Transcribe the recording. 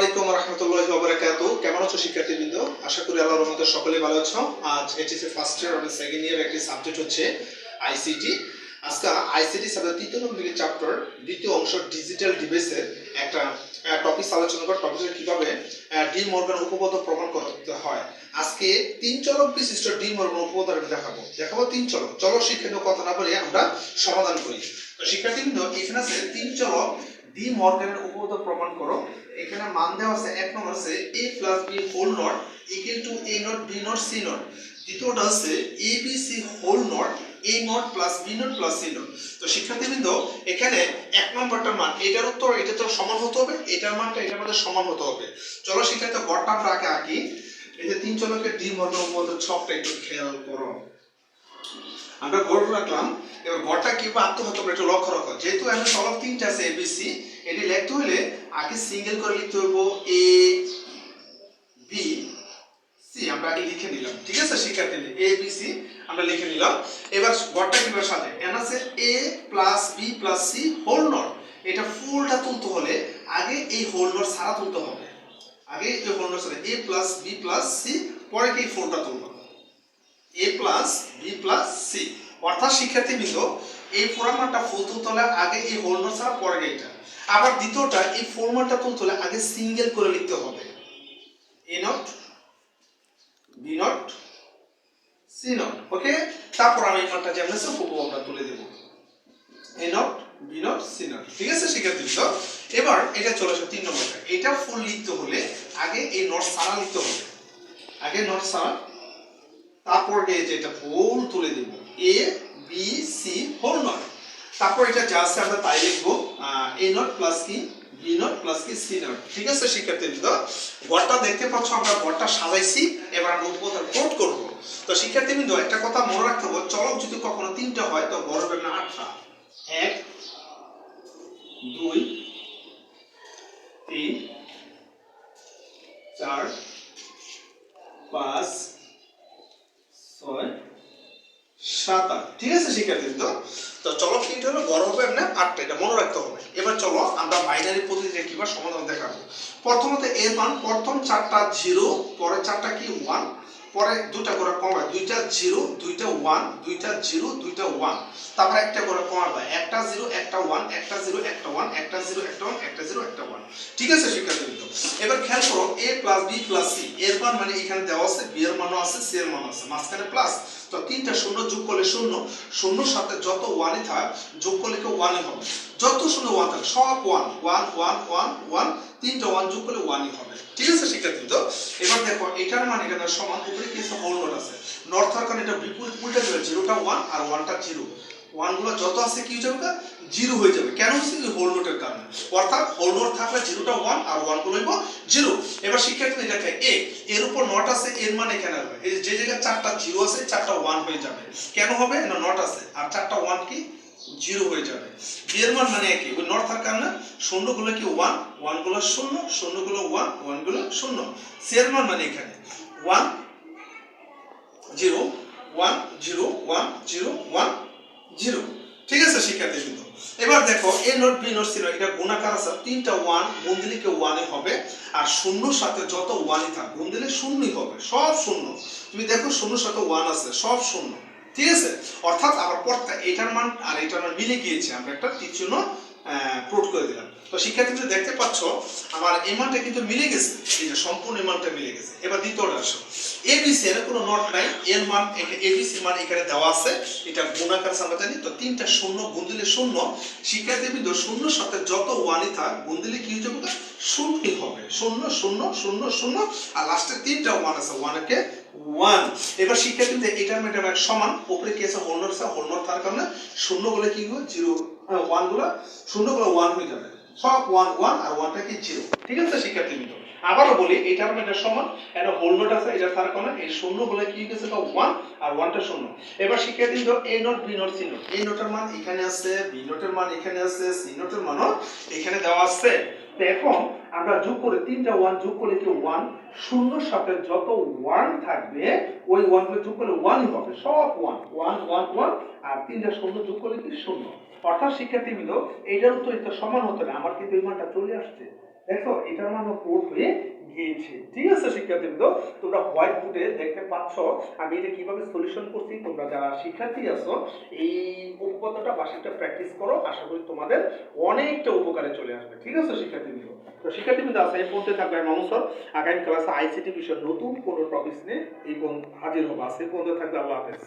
আলাইকুম রহমতুল্লাহ কেমন আছো শিক্ষার্থীবৃন্দ? আশা করি সকলে ভালো আছো। আজ ফার্স্ট ইয়ার সেকেন্ড ইয়ার একটি সাবজেক্ট হচ্ছে আইসিটি আজকে আইসিটি সাবজেক্ট তৃতীয় নম্বর চ্যাপ্টার দ্বিতীয় অংশ ডিজিটাল ডিভাইসের একটা টপিক আলোচনা কীভাবে ডি মর্গান প্রমাণ করতে হয়। আজকে তিন চলক বিশিষ্ট ডি মর্গান উপপাদ্য আমি দেখাবো। দেখাবো তিন চলক। চলো শিক্ষার্থী কথা না বলে আমরা সমাধান করি। তো শিক্ষার্থীবৃন্দ, এখানে আছে তিন চলক ডি মর্গানের উপপাদ্য প্রমাণ করো। এখানে মান দেওয়া আছে এক নম্বর আছে a plus B whole not equal to a not b not c not দ্বিতীয়টা আছে a, b, c whole not a not plus b not plus c not তো শিক্ষার্থীবৃন্দ, এখানে এক নম্বরটার মান, এটার উত্তর, এটা তো সমান হতে হবে, এটার মানটা এটার মধ্যে সমান হতে হবে। চলো শিক্ষার্থী গড়টা আমরা আগে আঁকি। এই যে তিন চলকের ডি মধ্যে ছকটা একটু খেয়াল করো। আমরা গড় রাখলাম। এবার গড়টা কীভাবে আনতে হতো আমরা একটু লক্ষ্য রাখো। যেহেতু আমি চলক তিনটা আছে এবিসি এটি লিখতে হলে আগে সিঙ্গেল করে লিখতে হইব এ বি সি আমরা আগে লিখে নিলাম, ঠিক আছে শিক্ষার্থী এ বি সি আমরা লিখে নিলাম। এবার গড়টা কীভাবে সাজে এন আছে A plus B plus C whole not এটা ফুলটা তুলতে হলে আগে এই হোল নট সারা তুলতে হবে। আগে এই whole not Sara A plus B plus C পরে কি ফুলটা তুলবো? A plus B plus C অর্থাৎ শিক্ষার্থী শিক্ষার্থীবৃন্দ এই ফোরামানটা ফুল তুলতে হলে আগে এই হোল নট ছাড়া, পরে এইটা। আবার দ্বিতীয়টা, এই ফোরমানটা তুলতে হলে আগে সিঙ্গেল করে লিখতে হবে। A not B not C not okay তারপর আমি মানটা যেমন আছে হুবহু আমরা তুলে দেব। A not B not C not ঠিক আছে শিক্ষার্থীবৃন্দ এবার এটা চলে আসে তিন নম্বরটা। এটা ফুল লিখতে হলে আগে এই নট সারা লিখতে হবে। আগে নট সারা, তারপর এই যে এটা ফুল তুলে দেব। A B C whole not তারপর এটা যা আছে আমরা তাই লিখব এ নট প্লাস কি বি নট প্লাস কি সি নট ঠিক আছে, শিক্ষার্থীবৃন্দ? ঘরটা দেখতে পাচ্ছ, আমরা ঘরটা সাজাইছি, এবার আমরা উপপাদ্য কোড করব? তো শিক্ষার্থীবৃন্দ, একটা কথা মনে রাখতে হবে, চলক যদি কখনো তিনটা হয়, তো বড় হবে না আটটা। এক, দুই, তিন, চার, পাঁচ, ছয় সাত আট। ঠিক আছে শিক্ষার্থীবৃন্দ তো চলো, তিনটে হলো, বড় হবে না আটটা, এটা মনে রাখতে হবে। এবার চলো, আমরা বাইনারি পদ্ধতিতে কীভাবে সমাধান দেখাবো। প্রথমত এর মান, প্রথম চারটা জিরো পরে চারটা কি? ওয়ান পরে দুটা করে কমায় দুইটা জিরো দুইটা ওয়ান দুইটা জিরো দুইটা ওয়ান তারপর একটা করে কমাবে একটা জিরো একটা ওয়ান একটা জিরো একটা ওয়ান একটা জিরো একটা ওয়ান একটা জিরো একটা ওয়ান ঠিক আছে শিক্ষার্থীবৃন্দ এবার খেয়াল করো A plus B plus C এর মান মানে এখানে দেওয়া আছে বি এর মানও আছে সি এর মানও আছে, মাঝখানে প্লাস তো তিনটা শূন্য যোগ করলে শূন্য। শূন্যর সাথে যত ওয়ানই থাক, যোগ করলে কেউ ওয়ানই হবে? যত শূন্য ওয়ান থাকে, সব one one one one one তিনটা ওয়ান যোগ করলে ওয়ানই হবে। ঠিক আছে, শিক্ষার্থী, তো? এবার দেখো, এটার মানে এখানে সমান, উপরে কিছু হোল নোট আছে। নর্থ আর কারণ এটা বিপুল উল্টা যাবে জিরোটা ওয়ান আর ওয়ানটা জিরো ওয়ানগুলো যত আছে কি হয়ে যাবে জিরো হয়ে যাবে। কেন হচ্ছে? হোল নোটের কারণে। অর্থাৎ হোল নোট থাকলে জিরোটা ওয়ান আর ওয়ানগুলো হইব জিরো এবার শিক্ষার্থী দেখে এ এর উপর নট আছে, এর মানে কেন হবে? এই যে জায়গায় চারটা জিরো আছে, চারটা ওয়ান হয়ে যাবে। কেন হবে? না নট আছে। আর চারটা ওয়ান কি? জিরো হয়ে যাবে। এর মান মানে একই। ওই নট থাকার কারণে শূন্যগুলো কি? ওয়ান ওয়ানগুলো শূন্য শূন্যগুলো ওয়ান ওয়ানগুলো শূন্য। সি এর মান মানে এখানে। One zero one zero one zero one zero. ঠিক আছে, শিক্ষার্থী কিন্তু এবার দেখো এ নোট বি নোট এটা গুণাকার আছে। তিনটা ওয়ান গুণ দিলে কেউ ওয়ানে হবে? আর সাথে যত ওয়ানই থাক, গুণ দিলে শূন্যই হবে। সব শূন্য। তুমি দেখো সাথে ওয়ান আছে, সব শূন্য। ঠিক আছে? অর্থাৎ আমার পরটা এটার মান আর এটার মান মিলে গিয়েছে। আমরা একটা চিহ্ন প্রুট করে দিলাম। তো শিক্ষার্থীরা দেখতে পাচ্ছ, আমার এই মানটা কিন্তু মিলে গেছে। এই যে সম্পূর্ণ এই মানটা মিলে গেছে। এবার দ্বিতীয়টা আসো। এবিসি এর কোনো নট নাই এর মান এবিসি মান এখানে দেওয়া আছে, এটা গুণাকার জানি তো তিনটা শূন্য, গুণ দিলে শূন্য, শিক্ষার্থীবৃন্দ শূন্য সাথে যত ওয়ানই থাক, গুণ দিলে কি হয়ে যাবে হবে। শূন্য শূন্য শূন্য শূন্য, আর লাস্টে তিনটা ওয়ান আছে ওয়ানকে ওয়ান এবার শিক্ষার্থীদের এটার ম্যাটার এক সমান, উপরে কি আছে? হোলনর আছে হোলনর থাকার কারণে শূন্যগুলো কি হবে? জিরো ওয়ানগুলো, শূন্যগুলো ওয়ান হয়ে যাবে। সব ওয়ান ওয়ান আর ওয়ানটা কি জিরো ঠিক আছে, শিক্ষার্থীবৃন্দ? আবারও বলি এটার ম্যাটার সমান এটা হোল নোট আছে এটা থাকার কারণে এই শূন্যগুলো কি গেছে ওয়ান আর ওয়ানটা শূন্য। এবার শিক্ষার্থীবৃন্দ A not B not C not এই নোটের মান এখানে আছে বি নোটের মান এখানে আছে সি নোটের মানও এখানে দেওয়া আছে। তো এখন আমরা যোগ করে তিনটা ওয়ান যোগ করলে কি ওয়ান শূন্যর সাথে যত ওয়ান থাকবে ওই ওয়ানগুলো যোগ করলে ওয়ানই হবে সব ওয়ান ওয়ান ওয়ান ওয়ান আর তিনটা শূন্য যোগ করলে কি শূন্য? অর্থাৎ শিক্ষার্থীবৃন্দ এইটার উত্তর এটা সমান হতো না আমার কিন্তু এই মানটা চলে আসছে। দেখো, এটার মানে কোড হয়ে গিয়েছে। ঠিক আছে, শিক্ষার্থীবৃন্দ? তোমরা হোয়াইট বোর্ডে দেখতে পাচ্ছ, আমি এটা কীভাবে সলিউশন করছি, তোমরা যারা শিক্ষার্থী আছো, এই উপপাদ্যটা বাসাটা প্র্যাকটিস করো, আশা করি তোমাদের অনেকটা উপকারে চলে আসবে। ঠিক আছে, শিক্ষার্থীবৃন্দ? তো শিক্ষার্থীবৃন্দ আছে এই পর্যন্ত থাকবে নমস্কার আগামী ক্লাসে আইসিটি বিষয়ে নতুন কোনো টপিক নিয়ে এই হাজির হব। আছে পর্যন্ত থাকবে, আল্লাহ হাফেজ।